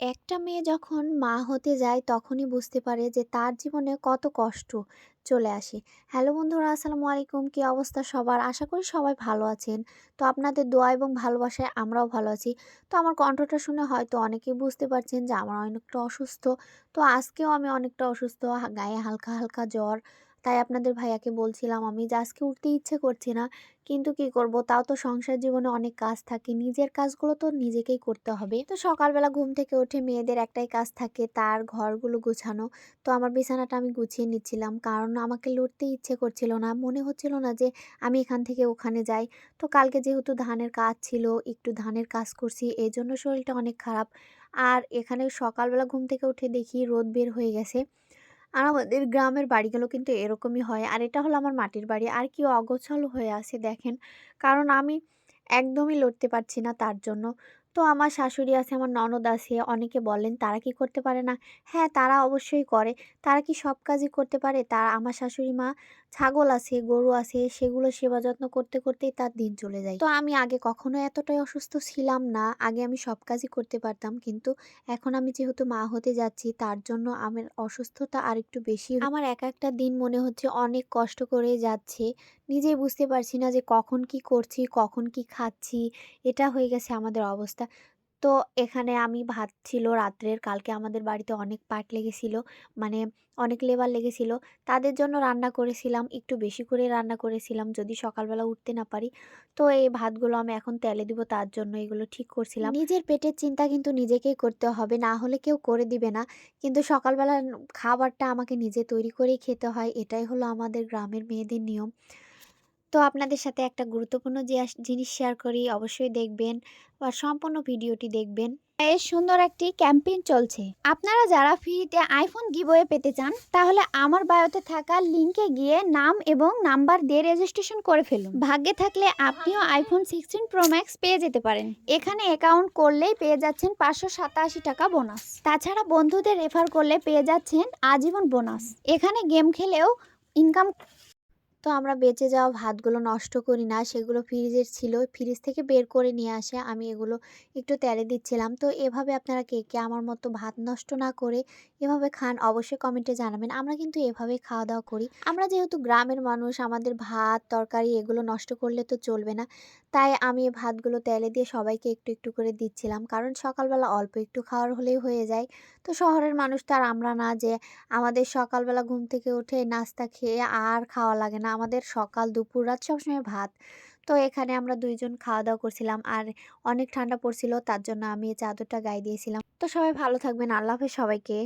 একটা মেয়ে যখন মা হতে যায়, তখনই বুঝতে পারে যে তার জীবনে কত কষ্ট চলে আসে। হ্যালো বন্ধুরা, আসসালামু আলাইকুম। কী অবস্থা সবার? আশা করি সবাই ভালো আছেন। তো আপনাদের দোয়া এবং ভালোবাসায় আমরাও ভালো আছি। তো আমার কণ্ঠটা শুনে হয়তো অনেকেই বুঝতে পারছেন যে আমার অনেকটা অসুস্থ। তো আজকেও আমি অনেকটা অসুস্থ, গায়ে হালকা হালকা জ্বর। তাই আপনাদের ভাইয়াকে বলছিলাম, আমি যে আজকে উঠতে ইচ্ছে করছি না, কিন্তু কি করব? তাও তো সংসার জীবনে অনেক কাজ থাকে, নিজের কাজগুলো তো নিজেকেই করতে হবে। তো সকালবেলা ঘুম থেকে উঠে মেয়েদের একটাই কাজ থাকে, তার ঘরগুলো গুছানো। তো আমার বিছানাটা আমি গুছিয়ে নিচ্ছিলাম, কারণ আমাকে লড়তে ইচ্ছে করছিল না। মনে হচ্ছিল না যে আমি এখান থেকে ওখানে যাই। তো কালকে যেহেতু ধানের কাজ ছিল, একটু ধানের কাজ করছি এই জন্য শরীরটা অনেক খারাপ। আর এখানে সকালবেলা ঘুম থেকে উঠে দেখি রোদ বের হয়ে গেছে। আর আমাদের গ্রামের বাড়িগুলো কিন্তু এরকমই হয়। আর এটা হলো আমার মাটির বাড়ি। আর কি অগোছালো হয়ে আছে দেখেন। কারণ আমি একদমই লড়তে পারছি না তার জন্য। তো আমার শাশুড়ি আছে, আমার ননদ আছে, অনেকে বলেন তারা কি করতে পারে না? হ্যাঁ তারা অবশ্যই করে। তারা কি সব কাজই করতে পারে? তার, আমার শাশুড়ি মা ছাগল আছে, গরু আছে, সেগুলো সেবা যত্ন করতে, করতেই তার দিন চলে যায়। তো আমি আগে কখনো এতটাই অসুস্থ ছিলাম না, আগে আমি সব কাজই করতে পারতাম। কিন্তু এখন আমি যেহেতু মা হতে যাচ্ছি, তার জন্য আমার অসুস্থতা আর একটু বেশি। আমার এক একটা দিন মনে হচ্ছে অনেক কষ্ট করে যাচ্ছে। নিজেই বুঝতে পারছি না যে কখন কি করছি, কখন কি খাচ্ছি, এটা হয়ে গেছে আমাদের অবস্থা। তো এখানে আমি ভাত ছিল রাত্রের, কালকে আমাদের বাড়িতে অনেক পাট লেগেছিল মানে অনেক লেবার লেগেছিল। তাদের জন্য রান্না করেছিলাম, একটু বেশি করে রান্না করেছিলাম যদি সকালবেলা উঠতে না পারি। তো এই ভাতগুলো আমি এখন তেলে দিব, তার জন্য এগুলো ঠিক করছিলাম। নিজের পেটের চিন্তা কিন্তু নিজেকেই করতে হবে, না হলে কেউ করে দিবে না। কিন্তু সকালবেলা খাবারটা আমাকে নিজে তৈরি করেই খেতে হয়, এটাই হলো আমাদের গ্রামের মেয়েদের নিয়ম। তো আপনাদের সাথে একটা গুরুত্বপূর্ণ যে জিনিস শেয়ার করি, অবশ্যই দেখবেন বা সম্পূর্ণ ভিডিওটি দেখবেন। এর সুন্দর একটি ক্যাম্পেইন চলছে। আপনারা যারা ফ্রিতে আইফোন গিভওয়ে পেতে চান, তাহলে আমার বায়োতে থাকা লিংকে গিয়ে নাম এবং নাম্বার দিয়ে রেজিস্ট্রেশন করে ফেলুন। ভাগ্যে থাকলে আপনিও আইফোন সিক্সটিন প্রো ম্যাক্স পেয়ে যেতে পারেন। এখানে অ্যাকাউন্ট করলেই পেয়ে যাচ্ছেন পাঁচশো সাতাশি টাকা বোনাস তাছাড়া বন্ধুদের রেফার করলে পেয়ে যাচ্ছেন আজীবন বোনাস এখানে গেম খেলেও ইনকাম তো আমরা বেঁচে যাওয়া ভাতগুলো নষ্ট করি না, সেগুলো ফ্রিজের ছিল, ফ্রিজ থেকে বের করে নিয়ে আসে। আমি এগুলো একটু তেলে দিচ্ছিলাম। তো এভাবে আপনারা কে কে আমার মতো ভাত নষ্ট না করে এভাবে খান অবশ্যই কমেন্টে জানাবেন। আমরা কিন্তু এভাবে খাওয়া দাওয়া করি। আমরা যেহেতু গ্রামের মানুষ, আমাদের ভাত, তরকারি এগুলো নষ্ট করলে তো চলবে না। তাই আমি ভাতগুলো তেলে দিয়ে সবাইকে একটু একটু করে দিচ্ছিলাম। কারণ সকালবেলা অল্প একটু খাওয়ার হলেই হয়ে যায়। তো শহরের মানুষ তো আর আমরা না যে আমাদের সকালবেলা ঘুম থেকে উঠে নাস্তা খেয়ে আর খাওয়া লাগে না। আমাদের সকাল, দুপুর, রাত সবসময় ভাত। তো এখানে আমরা দুইজন খাওয়া দাওয়া করছিলাম আর অনেক ঠান্ডা পড়ছিল, তার জন্য আমি চাদরটা গায়ে দিয়েছিলাম। তো সবাই ভালো থাকবেন, আল্লাহ হাফেজ সবাইকে।